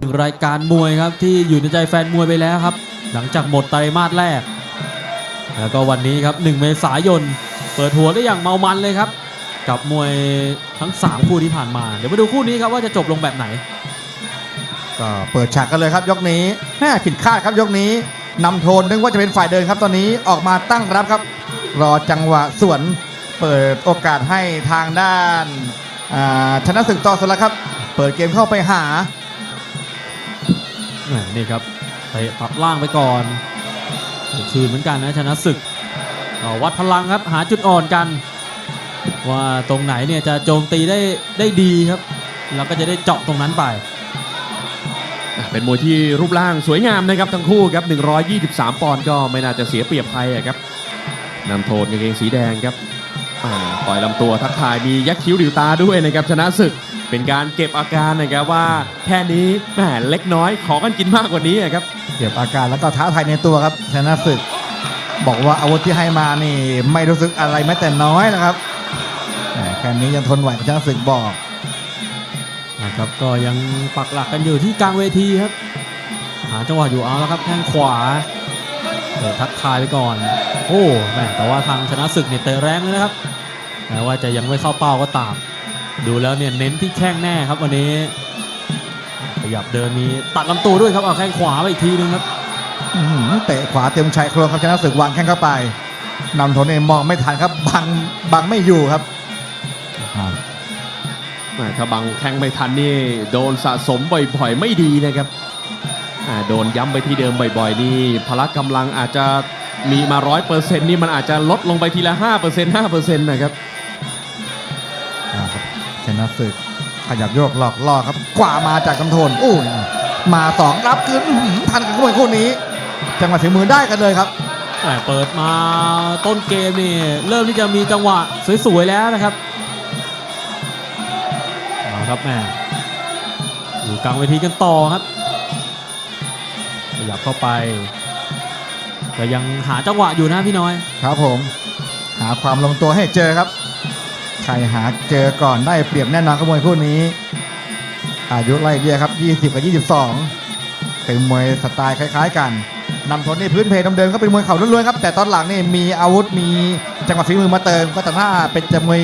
หนึ่งรายการมวยครับที่อยู่ในใจแฟนมวยไปแล้วครับ หลังจากหมดไตรมาสแรก แล้วก็วันนี้ครับ 1 เมษายน เปิดหัวได้อย่างเมามันเลยครับ กับมวยทั้ง 3 คู่ที่ผ่านมา เดี๋ยวมาดูคู่นี้ครับว่าจะจบลงแบบไหน ก็เปิดฉากกันเลยครับยกนี้แม่ผิดคาดครับยกนี้นำโทนนึกว่าจะเป็นฝ่ายเดินครับ ตอนนี้ออกมาตั้งรับครับ รอจังหวะสวนเปิดโอกาสให้ทางด้านชนะศึกต่อสละครับ เปิดเกมเข้าไปหา นี่ครับเตะตัดล่างไปก่อนคืนเหมือนกันนะชนะศึกวัดพลังครับหาจุดอ่อนกัน ว่าตรงไหนเนี่ยจะโจมตีได้ได้ดีครับแล้วก็จะได้เจาะตรงนั้นไป เป็นมวยที่รูปร่างสวยงามนะครับทั้งคู่ครับ 123 ปอนด์ก็ไม่น่าจะเสียเปรียบใครครับนำโทนกางเกงสีแดงครับต่อยลำตัวทักทายมียักษ์คิ้วดิวตาด้วยนะครับชนะศึก เป็นการเก็บอาการนะครับว่าแค่นี้แหมเล็กน้อยขอกันกินมากกว่านี้อะครับเก็บอาการแล้วก็ท้าทายในตัวครับชนะศึก บอกว่าอาวุธที่ให้มานี่ไม่รู้สึกอะไรแม้แต่น้อยนะครับแหมแค่นี้ยังทนไหวชนะศึกบอกนะครับก็ยังปักหลักกันอยู่ที่กลางเวทีครับหาจังหวะอยู่เอาแล้วครับแข้งขวาเตะทักทายไปก่อน โอ้แม่แต่ว่าทางชนะศึกเนี่ยเตะแรงเลยนะครับแม้ว่าจะยังไม่เข้าเป้าก็ตาม ดูแล้วเนี่ยเน้นที่แข้งแน่ครับวันนี้ ขยับเดินมีตัดลำตัวด้วยครับเอาแข้งขวาไปอีกทีนึงครับอื้อหือเตะขวาเต็มชายโครงครับชนะศึกวางแข้งเข้าไปนำโทนเองมองไม่ทันครับบังบังไม่อยู่ครับอ่าแหม่ถ้าบังแข้งไม่ทันนี่โดนสะสมบ่อยๆ ไม่ดีนะครับอ่าโดนย้ำไปที่เดิมบ่อยๆ นี่พละกำลังอาจจะมีมาร้อยเปอร์เซ็นต์นี่มันอาจจะลดลงไปทีละ5% 5%นะครับอ่าครับช นะศึกขยับโยกหลอกล่อครับกว่ามาจากกำโทนอู้ยมาสองรับคืนอื้อหือทันกันคู่นี้ จังหวะถึงมือได้กันเลยครับแต่เปิดมาต้นเกมนี่เริ่มที่จะมีจังหวะสวยๆแล้วนะครับเอาครับแม่อยู่กลางเวทีกันต่อครับขยับเข้าไปก็ยังหาจังหวะอยู่นะพี่น้อย ครับผม หาความลงตัวให้เจอครับใค รหาเจอก่อนได้เปรียบแน่นอนขโมวยคู่นี้ อายุไล่เรียครับ 20 กับ 22เป็นมวยสไตล์คล้าย ๆ กันนำทนในพื้นเพเดิมๆก็เป็นมวยเข่าล้วนๆครับแต่ตอนหลังนี่มีอาวุธมีจังหวะฝีมือมาเติม ก็แต่ถ้าเป็นจะมวย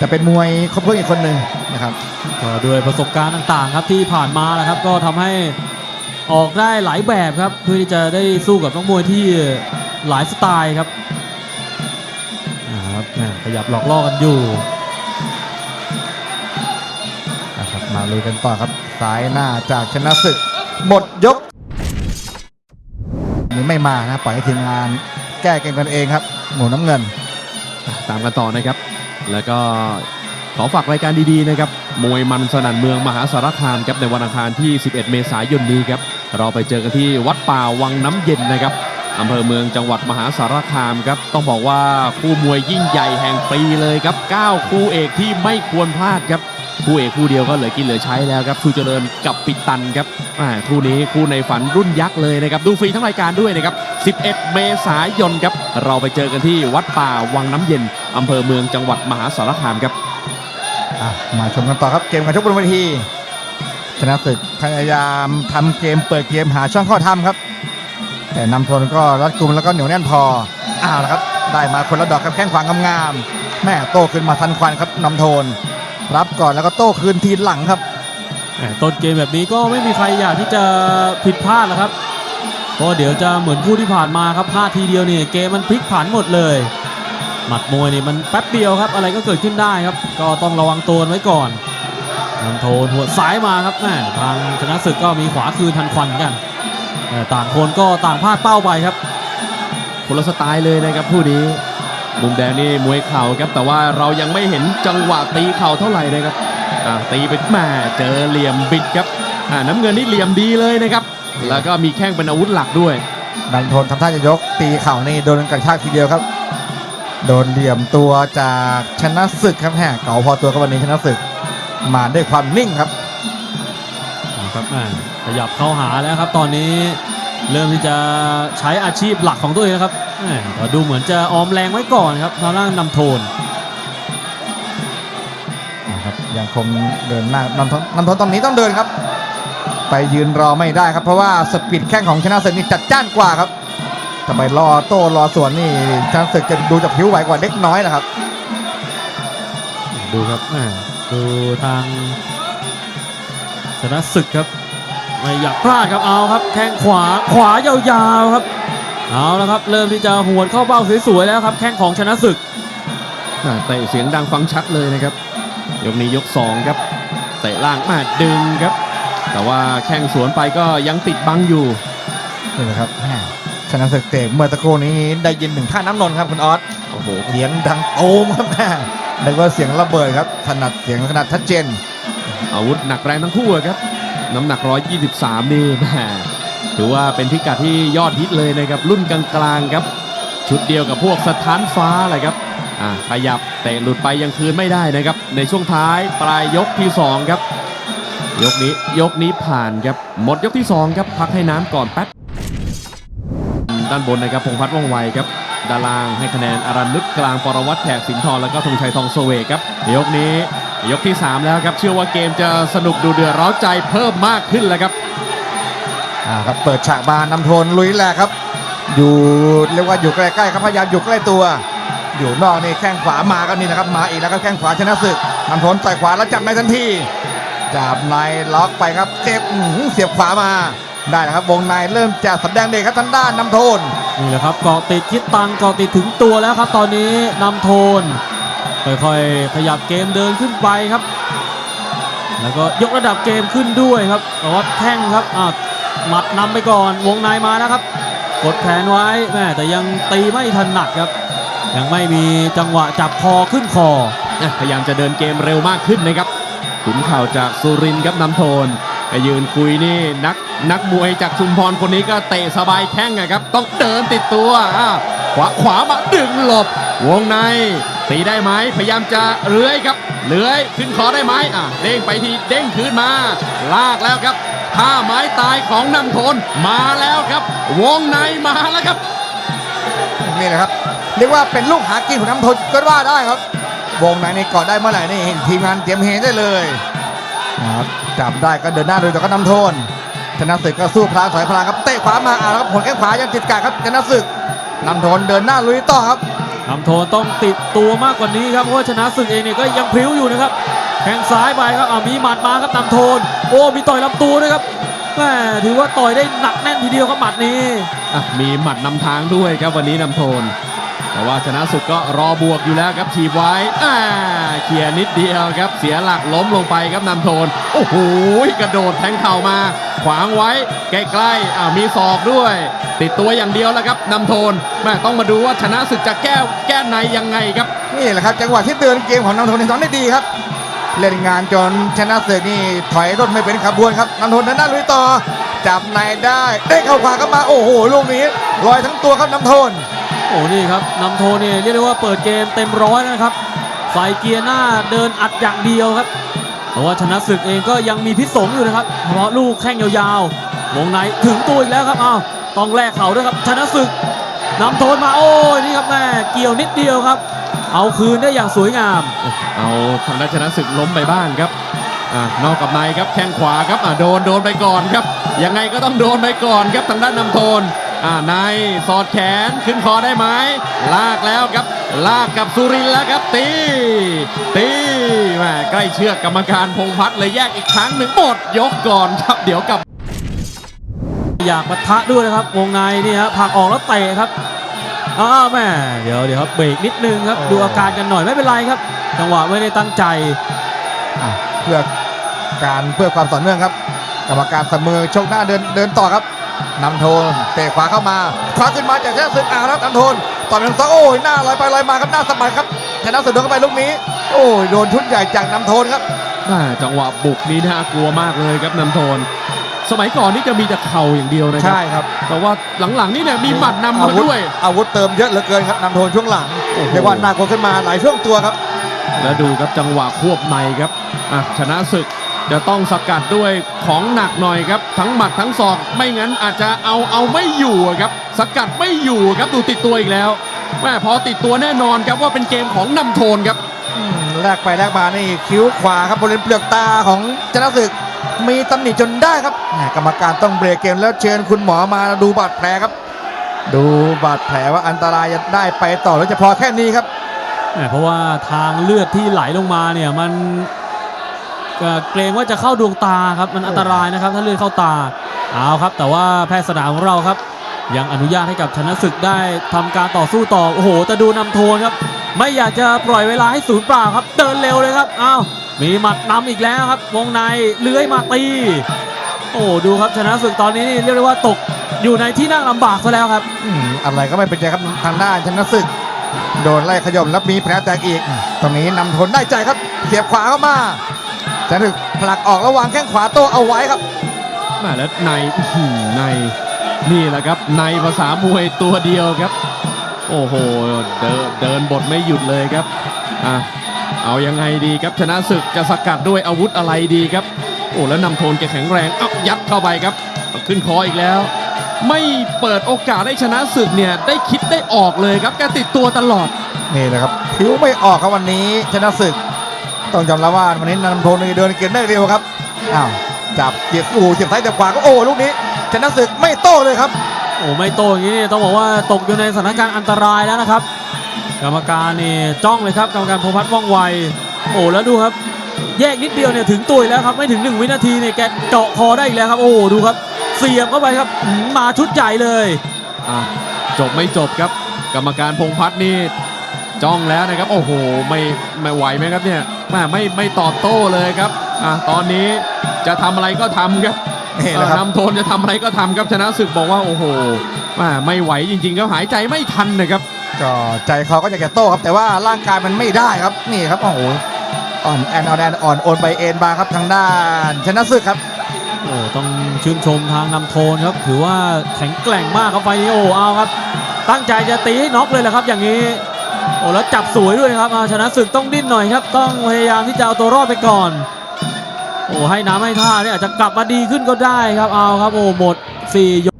จะเป็นมวยครบเครื่องอีกคนหนึ่งนะครับก็ด้วยประสบการณ์ต่างๆ ครับที่ผ่านมานะครับ ก็ทำให้ออกได้หลายแบบครับ เพื่อที่จะได้สู้กับนักมวยที่หลายสไตล์ครับอ่าครับแม่ขยับหลอกล่อกันอยู่ มาลุยกันต่อครับสายหน้าจากชนะศึก หมดยกนี่ไม่มานะปล่อยให้ทีมงานแก้เกมกันเองครับ หมูน้ำเงิน ตามกันต่อนะครับ แล้วก็ขอฝากรายการดีๆนะครับ มวยมันสนั่นเมืองมหาสารคามครับในวันอังคารที่ 11 เมษายนนี้ครับ เราไปเจอกันที่วัดป่าวังน้ำเย็นนะครับอำเภอเมืองจังหวัดมหาสารคามครับ ต้องบอกว่าคู่มวยยิ่งใหญ่แห่งปีเลยครับ 9 คู่เอกที่ไม่ควรพลาดครับ คู่เอกคู่เดียวก็เหลือกินเหลือใช้แล้วครับชูเจริญกับปิตันครับอ่าคู่นี้คู่ในฝันรุ่นยักษ์เลยนะครับดูฟรีทั้งรายการด้วยนะครับ 11 เมษายนครับเราไปเจอกันที่วัดป่าวังน้ำเย็นอำเภอเมืองจังหวัดมหาสารคามครับมาชมกันต่อครับเกมการชกบนเวทีชนะศึกพยายามทำเกมเปิดเกมหาช่องเข้าทำครับ แต่นำทนก็รัดกลุ่มแล้วก็เหนียวแน่นพออ้าวแล้วครับ ได้มาคนละดอกครับแข้งขวางงามๆแม่โตขึ้นมาทันควันครับนำโทน รับก่อนแล้วก็โต้คืนทีหลังครับแหม่ต้นเกมแบบนี้ก็ไม่มีใครอยากที่จะผิดพลาดหรอกครับเพราะเดี๋ยวจะเหมือนคู่ที่ผ่านมาครับพลาดทีเดียวนี่เกมมันพลิกผันหมดเลย หมัดมวยนี่มันแป๊บเดียวครับ อะไรก็เกิดขึ้นได้ครับ ก็ต้องระวังตัวไว้ก่อนนำโทนหัวซ้ายมาครับแม่ทางชนะศึกก็มีขวาคืนทันควันเหมือนกันแต่ต่างคนก็ต่างพลาดเป้าไปครับคนละสไตล์เลยนะครับคู่นี้ มุมแดงนี่มวยเข่าครับ แต่ว่าเรายังไม่เห็นจังหวะตีเข่าเท่าไหร่นะครับอ่าตีไปแม่เจอเหลี่ยมบิดครับอ่าน้ำเงินนี่เหลี่ยมดีเลยนะครับ แล้วก็มีแข้งเป็นอาวุธหลักด้วยดันโทนทำท่าจะยกตีเข่านี่โดนกระชากทีเดียวครับ โดนเหลี่ยมตัวจากชนะศึกครับแห่เก่าพอตัวกับวันนี้ชนะศึก มาด้วยความนิ่งครับนะครับอ่าขยับเข้าหาแล้วครับ ตอนนี้เริ่มที่จะใช้อาชีพหลักของตัวเองนะครับ แหม่ก็ดูเหมือนจะออมแรงไว้ก่อนครับทางด้านนำโทนนะครับยังคงเดินหน้านำทนนำทนตอนนี้ต้องเดินครับ ไปยืนรอไม่ได้ครับ เพราะว่าสปีดแข้งของชนะศึกนี่จัดจ้านกว่าครับแต่ไปรอโต้รอสวนนี่ชนะศึกจะดูจะผิวไหวกว่าเล็กน้อยนะครับ ดูครับแหม่ดูทางชนะศึกครับไม่อยากพลาดครับเอาครับ แข้งขวาขวายาวๆครับ เอาแล้วครับ เริ่มที่จะหวนเข้าเป้าสวยๆแล้วครับ แข้งของชนะศึกอ่าเตะเสียงดังฟังชัดเลยนะครับ ยกนี้ยก 2 ครับเตะล่างมาดึงครับ แต่ว่าแข้งสวนไปก็ยังติดบังอยู่นี่นะครับแม่ชนะศึกเตะเมื่อตะโกนี้ได้ยินถึงท่าน้ำนนท์ครับคุณออสโอ้โหเสียงดังโอมครับแม่นึกว่าเสียงระเบิดครับถนัดเสียงขนาดชัดเจนอาวุธหนักแรงทั้งคู่อะครับน้ำหนัก 123 นี่แหม ถือว่าเป็นพิกัดที่ยอดฮิตเลยนะครับ รุ่นกลางๆครับ ชุดเดียวกับพวกสถานฟ้าเลยครับอ่าขยับเตะหลุดไปยังคืนไม่ได้นะครับ ในช่วงท้ายปลายยกที่ 2 ครับ ยกนี้ยกนี้ผ่านครับ หมดยกที่ 2 ครับ พักให้น้ำก่อนแป๊บด้านบนนะครับพงพัฒน์ว่องไวครับด้านล่างให้คะแนนอารันนึกกลางปรวัตรแขกสินทรแล้วก็ธงชัยทองโซเวกครับยกนี้ยกที่ 3 แล้วครับ เชื่อว่าเกมจะสนุกดูเดือดร้าใจเพิ่มมากขึ้นแล้วครับ อ่าครับเปิดฉากมานนำโทนลุยแหลกครับ อยู่เรียกว่าอยู่ใกล้ๆครับพยายามอยู่ใกล้ตัว อยู่นอกนี่แข้งขวามาก็นี่นะครับมาอีกแล้วครับแข้งขวาชนะศึกนำโทนต่ขวาแล้วจับในทันทีจับในล็อกไปครับเจ็บอื้อหือเสียบขวามาได้นะครับวงในเริ่มจะสำแดงเดชครับทางด้านนำโทนนี่แหละครับเกาะติดคิดตังเกาะติดถึงตัวแล้วครับ ตอนนี้นำโทนค่อยๆขยับเกมเดินขึ้นไปครับ แล้วก็ยกระดับเกมขึ้นด้วยครับแต่ว่าแข้งครับอ่า หมัดนำไปก่อนวงในมาแล้วครับ กดแขนไว้แม่แต่ยังตีไม่ถนัดครับ ยังไม่มีจังหวะจับคอขึ้นคอพยายามจะเดินเกมเร็วมากขึ้นนะครับขุนข่าวจากสุรินทร์ครับนำโทนไปยืนคุยนี่นักนักมวยจากชุมพรคนนี้ก็เตะสบายแข้งอะครับ ต้องเดินติดตัวขวาขวามาดึงหลบ วงในตีได้ไหมพยายามจะเลื้อยครับเลื้อยขึ้นคอได้ไหมอะเด้งไปทีเด้งคืนมา ลากแล้วครับ ท่าไม้ตายของนำโทนมาแล้วครับ วงในมาแล้วครับ นี่แหละครับเรียกว่าเป็นลูกหากินของน้ำโทนก็ว่าได้ครับ วงในนี่กอดได้เมื่อไหร่นี่เห็นทีมงานเตรียมเฮได้เลยครับจับได้ก็เดินหน้าโดยแต่ก็นำโทนชนะศึกก็สู้พลางถอยพลางครับเตะขวามาอ่าแล้วครับผลแข้งขวายังติดกาดครับชนะศึกนำโทนเดินหน้าลุยต่อครับนำโทนต้องติดตัวมากกว่านี้ครับเพราะว่าชนะศึกเองเนี่ยก็ยังพริ้วอยู่นะครับ แข้งซ้ายไปครับอ่ามีหมัดมาครับนำโทน โอ้มีต่อยลำตัวด้วยครับแม่ถือว่าต่อยได้หนักแน่นทีเดียวครับหมัดนี้อะมีหมัดนำทางด้วยครับวันนี้นำโทน แต่ว่าชนะศึกก็รอบวกอยู่แล้วครับทีบไว้อ่าเคลียร์นิดเดียวครับ เสียหลักล้มลงไปครับนำโทน โอ้โหกระโดดแทงเข่ามา ขวางไว้ใกล้ๆอ่ามีศอกด้วย ติดตัวอย่างเดียวแล้วครับนำโทนแม่ต้องมาดูว่าชนะศึกจะแก้แก้ในยังไงครับนี่แหละครับจังหวะที่เดินเกมของนำโทนในทำได้ดีครับ เล่นงานจนชนะศึกนี่ถอยรถไม่เป็นขบวนครับนำโทนเดินหน้าลุยต่อ จับในได้ได้เข้าขวาเข้ามาโอ้โหลูกนี้ลอยทั้งตัวครับนำโทนโอ้นี่ครับนำโทนเนี่ยเรียกได้ว่าเปิดเกมเต็มร้อยนะครับใส่เกียร์หน้าเดินอัดอย่างเดียวครับแต่ว่าชนะศึกเองก็ยังมีพิษสงอยู่นะครับเฉพาะลูกแข้งยาวๆวงในถึงตัวอีกแล้วครับอ้าวต้องแลกเข่าด้วยครับชนะศึกนำโทนมาโอ้ยนี่ครับแม่เกี่ยวนิดเดียวครับ เอาคืนได้อย่างสวยงาม เอาทางด้านชนะศึกล้มไปบ้างครับอ่านอกกับในครับแข้งขวาครับอ่าโดนโดนไปก่อนครับ ยังไงก็ต้องโดนไปก่อนครับทางด้านนำโทนอ่าในสอดแขนขึ้นคอได้ไหมลากแล้วครับ ลากกับสุรินทร์แล้วครับตี ตีแหมใกล้เชือกกรรมการพงษ์พัฒน์เลยแยกอีกครั้งหนึ่งหมดยกก่อนครับ เดี๋ยวกลับ อยากปะทะด้วยนะครับวงในนี่ฮะผลักออกแล้วเตะครับ อ้าวแม่เดี๋ยวเดี๋ยวครับเบรกนิดนึงครับโอ้ดูอาการกันหน่อยไม่เป็นไรครับ จังหวะไม่ได้ตั้งใจ อะเพื่อการเพื่อความต่อเนื่องครับ กรรมการเสมอชกหน้าเดินเดินต่อครับนำโทนเตะขวาเข้ามาขวาขึ้นมาจากชนะศึกอ่าวแล้วนำโทนต่อยเป็นสองโอ้ยหน้าลอยไปลอยมาครับหน้าสะบัดครับชนะศึกโดนเข้าไปลูกนี้ โอ้ยโดนชุดใหญ่จากนำโทนครับ อ่าจังหวะบุกนี้น่ากลัวมากเลยครับนำโทน สมัยก่อนนี่จะมีแต่เข่าอย่างเดียวนะครัใช่ครับ แต่ว่าหลังๆนี่เนี่ยมีหมัดนำมาด้วย อาวุธเติมเยอะเหลือเกินครับนำโทนช่วงหลังโอ้โห เรียกว่าหนักกว่าขึ้นมาหลายช่วงตัวครับ แล้วดูครับจังหวะควบในครับอะชนะศึกจะต้องสกัดด้วยของหนักหน่อยครับ ทั้งหมัดทั้งศอกไม่งั้นอาจจะเอาเอาไม่อยู่อะครับ สกัดไม่อยู่ครับดูติดตัวอีกแล้วแม่พอติดตัวแน่นอนครับว่าเป็นเกมของนำโทนครับ อืมแลกไปแลกมานี่คิ้วขวาครับบริเวณเปลือกตาของชนะศึก มีตำหนิจนได้ครับกรรมการต้องเบรกเกมแล้วเชิญคุณหมอมาดูบาดแผลครับ ดูบาดแผลว่าอันตรายจะได้ไปต่อหรือจะพอแค่นี้ครับเพราะว่าทางเลือดที่ไหลลงมาเนี่ยมันเกรงว่าจะเข้าดวงตาครับมันอันตรายนะครับถ้าเลือดเข้าตาเอาครับ แต่ว่าแพทย์สนามของเราครับ ยังอนุญาตให้กับชนะศึกได้ทำการต่อสู้ต่อโอ้โหแต่ดูนำโทนครับ ไม่อยากจะปล่อยเวลาให้ศูนย์เปล่าครับ เดินเร็วเลยครับอ้าวมีหมัดนำอีกแล้วครับ วงในเลื้อยมาตี โอ้ดูครับชนะศึกตอนนี้นี่เรียกได้ว่าตกอยู่ในที่นั่งลำบากซะแล้วครับอืมอะไรก็ไม่เป็นใจครับทางด้านชนะศึก โดนไล่ขย่มแล้วมีแผลแตกอีก ตรงนี้นำทนได้ใจครับเสียบขวาเข้ามาชนะศึกผลักออกระหว่างแข้งขวาโต้เอาไว้ครับแม่แล้วในอื้อหือในนี่แหละครับในภาษามวยตัวเดียวครับ โอ้โห เดินเดินบทไม่หยุดเลยครับอะเอายังไงดีครับชนะศึกจะสกัดด้วยอาวุธอะไรดีครับ โอ้แล้วนำโทนแกแข็งแรงอ้ายัดเข้าไปครับ ขึ้นคออีกแล้ว ไม่เปิดโอกาสให้ชนะศึกเนี่ยได้คิดได้ออกเลยครับแกติดตัวตลอดนี่แหละครับผิวไม่ออกครับวันนี้ชนะศึก ต้องยอมรับว่าวันนี้นำโทนเดินเกมได้เร็วครับอ้าวจับเกียร์อูเสียบซ้ายเสียบขวาก็โอ้ลูกนี้ชนะศึกไม่โต้เลยครับ โอ้ไม่โตอย่างนี้ต้องบอกว่าตกอยู่ในสถานการณ์อันตรายแล้วนะครับ กรรมการนี่จ้องเลยครับกรรมการพงพัฒน์ว่องไวโอ้แล้วดูครับ แยกนิดเดียวเนี่ยถึงตัวแล้วครับไม่ถึง 1 วินาทีเนี่ยแกเจาะคอได้อีกแล้วครับโอ้ดูครับ เสียบเข้าไปครับมาชุดใหญ่เลยจบไม่จบครับ กรรมการพงพัฒน์นี่จ้องแล้วนะครับ โอ้โหไม่ไม่ไหวไหมครับเนี่ยแม่ไม่ไม่ตอบโต้เลยครับอะตอนนี้จะทำอะไรก็ทำครับ นี่แหละครับเอ่อนำโทนจะทำอะไรก็ทำครับชนะศึกบอกว่าโอ้โหแม่ไม่ไหวจริงๆครับหายใจไม่ทันนะครับก็ใจเขาก็อยากจะโต้ครับแต่ว่าร่างกายมันไม่ได้ครับนี่ครับโอ้โหอ่อนแอนอ่อนแอนอ่อนโอนไปเอ็นมาครับทางด้านชนะศึกครับโอ้ต้องชื่นชมทางนำโทนครับถือว่าแข็งแกร่งมากครับไฟล์นี้โอ้เอาครับ ตั้งใจจะตีให้น็อกเลยแหละครับ อย่างนี้โอ้แล้วจับสวยด้วยนะครับเอาชนะศึกต้องดิ้นหน่อยครับ ต้องพยายามที่จะเอาตัวรอดไปก่อน โอ้ให้น้ำให้ท่าเนี่ยอาจจะกลับมาดีขึ้นก็ได้ครับเอาครับโอ้หมด4ยก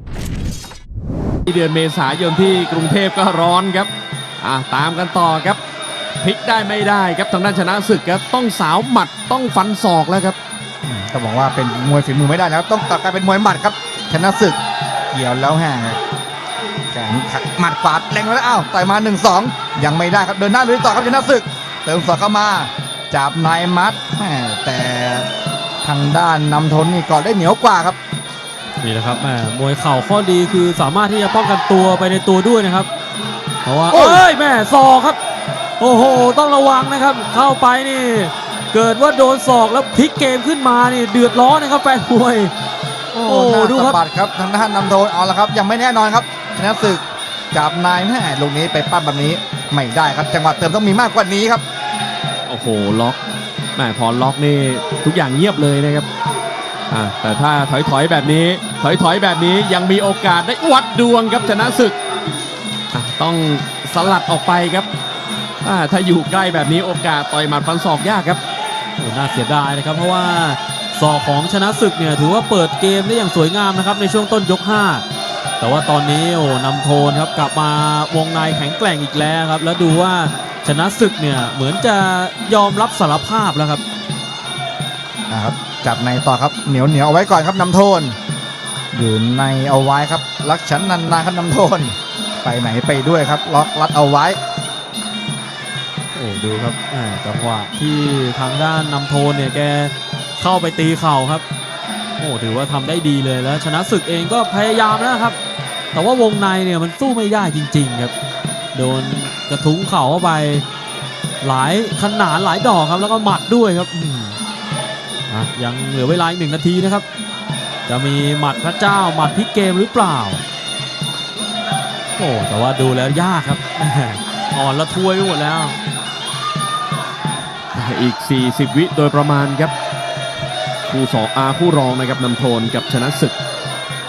ที่เดือนเมษายนที่กรุงเทพก็ร้อนครับอะตามกันต่อครับพลิกได้ไม่ได้ครับทางด้านชนะศึกครับต้องสาวหมัดต้องฟันศอกแล้วครับก็บอกว่าเป็นมวยฝีมือไม่ได้นะครับต้องกลับกลายเป็นมวยหมัดครับ ชนะศึกเกี่ยวแล้วแห่แขนหมัดขวาแรงแล้วอ้าวต่อยมา 1 2 ยังไม่ได้ครับเดินหน้าลุยต่อครับชนะศึก เติมศอกเข้ามาจับนายมัดแหม ทางด้านนำทนนี่ก่อนได้เหนียวกว่าครับนี่นะครับแหมมวยเข่าข้อดีคือสามารถที่จะป้องกันตัวไปในตัวด้วยนะครับ เพราะว่าโอ้ยเอ้ยแม่ศอกครับ โอ้โห ต้องระวังนะครับ เข้าไปนี่ เกิดว่าโดนศอกแล้วพลิกเกมขึ้นมานี่เดือดร้อนนะครับแฟนมวย โอ้โอ้หน้าดูครับสะบัดครับทางด้านนำโทนเอาละครับ ยังไม่แน่นอนครับชนะศึกจับนายแม่ลูกนี้ไปปั้มแบบนี้ไม่ได้ครับ จังหวะเติมต้องมีมากกว่านี้ครับ โอ้โหล็อก แหมพอล็อกนี่ทุกอย่างเงียบเลยนะครับอะแต่ถ้าถอยถอยๆแบบนี้ถอยถอยๆแบบนี้ยังมีโอกาสได้วัดดวงครับชนะศึกอะต้องสลัดออกไปครับอะถ้าอยู่ใกล้แบบนี้โอกาสต่อยหมัดฟันศอกยากครับโอ้น่าเสียดายนะครับ เพราะว่าศอกของชนะศึกเนี่ยถือว่าเปิดเกมได้อย่างสวยงามนะครับในช่วงต้นยก 5 แต่ว่าตอนนี้โอ้นำโทนครับกลับมาวงในแข็งแกร่งอีกแล้วครับ แล้วดูว่า นะศึกเนี่ยเหมือนจะยอมรับสารภาพแล้วครับนะครับจับในต่อครับเหนียวเหนียวเอาไว้ก่อนครับนำโทน อยู่ในเอาไว้ครับ รักฉันนานๆครับนำโทน ไปไหนไปด้วยครับ ล็อกรัดเอาไว้โอ้ดูครับแหม่จังหวะที่ทางด้านนำโทนเนี่ยแกเข้าไปตีเข่าครับ โอ้ถือว่าทำได้ดีเลยแล้ว ชนะศึกเองก็พยายามแล้วนะครับ แต่ว่าวงในเนี่ยมันสู้ไม่ได้จริง ๆ ครับ โดน กระทุ้งเข่าเข้าไป หลายขนาดหลายดอกครับแล้วก็หมัดด้วยครับยังเหลือเวลาอีกหนึ่งนาทีนะครับ จะมีหมัดพระเจ้าหมัดพลิกเกมหรือเปล่าโอ้แต่ว่าดูแล้วยากครับอ่อนละทวยไปหมดแล้ว อีก 40 วิโดยประมาณครับ คู่สองอาคู่รองนะครับนำโทนกับชนะศึก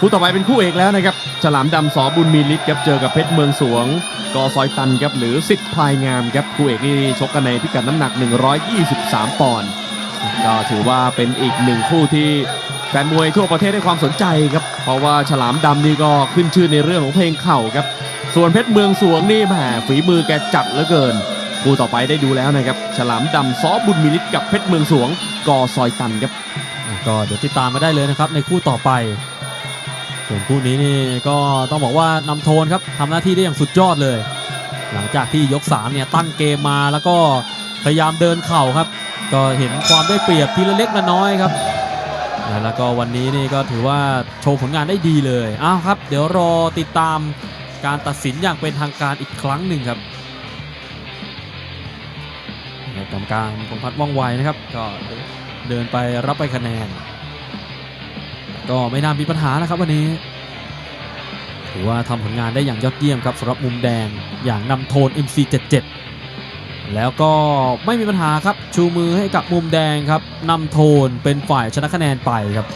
คู่ต่อไปเป็นคู่เอกแล้วนะครับ ฉลามดำสอบุญมีฤทธิ์ครับ เจอกับเพชรเมืองสวง กอซอยตันครับ หรือสิทธิ์พลายงามครับ คู่เอกนี่ชกกันในพิกัดน้ำหนัก 123 ปอนด์ ก็ถือว่าเป็นอีกหนึ่งคู่ที่แฟนมวยทั่วประเทศให้ความสนใจครับ เพราะว่าฉลามดำนี่ก็ขึ้นชื่อในเรื่องของเพลงเข่าครับ ส่วนเพชรเมืองสวงนี่แหมฝีมือแกจัดเหลือเกิน คู่ต่อไปได้ดูแล้วนะครับ ฉลามดำซอบุญมิลิตกับเพชรเมืองสวง กอซอยตันครับ ก็เดี๋ยวติดตามมาได้เลยนะครับในคู่ต่อไป ส่วนคู่นี้นี่ก็ต้องบอกว่านำโทนครับทำหน้าที่ได้อย่างสุดยอดเลย หลังจากที่ยก3เนี่ยตั้งเกมมาแล้วก็พยายามเดินเข่าครับ ก็เห็นความได้เปรียบทีละเล็กละน้อยครับแล้วก็วันนี้นี่ก็ถือว่าโชว์ผลงานได้ดีเลยอ้าวครับ เดี๋ยวรอติดตามการตัดสินอย่างเป็นทางการอีกครั้งหนึ่งครับกรรมการพงพัฒน์ว่องไวนะครับ ก็เดินไปรับไปคะแนน ก็ไม่น่ามีปัญหานะครับวันนี้ ถือว่าทำผลงานได้อย่างยอดเยี่ยมครับสำหรับมุมแดงอย่างนำโทน MC77 แล้วก็ไม่มีปัญหาครับชูมือให้กับมุมแดงครับนำโทนเป็นฝ่ายชนะคะแนนไปครับ